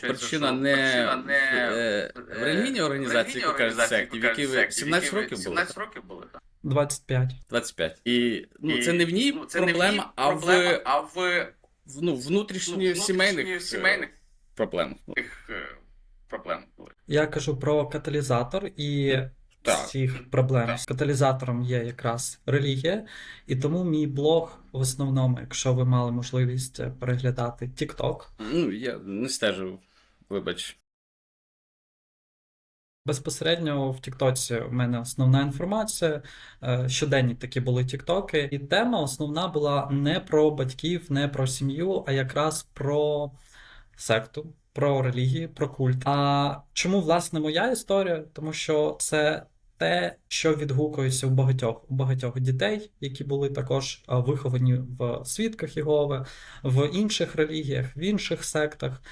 причина не, причина не в релігійній організації, яку кажуть секті, в якій ви 17 років були. 17 років були, так. 25. 25. І ну, І, це не в ній ну, це не в проблема, ній а проблема, в, а в в ну, внутрішньо ну, сімейних, е, сімейних проблемах. Ну, тих, е, проблем були. Я кажу про каталізатор і Так. всіх проблем. Так. З каталізатором є якраз релігія, і тому мій блог в основному, якщо ви мали можливість е, переглядати TikTok, Ну, я не стежив, вибач. Безпосередньо в Тіктоці в мене основна інформація. е, Щоденні такі були Тіктоки. І тема основна була не про батьків, не про сім'ю, а якраз про секту, про релігію, про культ. А чому власне моя історія? Тому що це те, що відгукується у багатьох у багатьох дітей, які були також е, виховані в свідках Єгови, в інших релігіях, в інших сектах.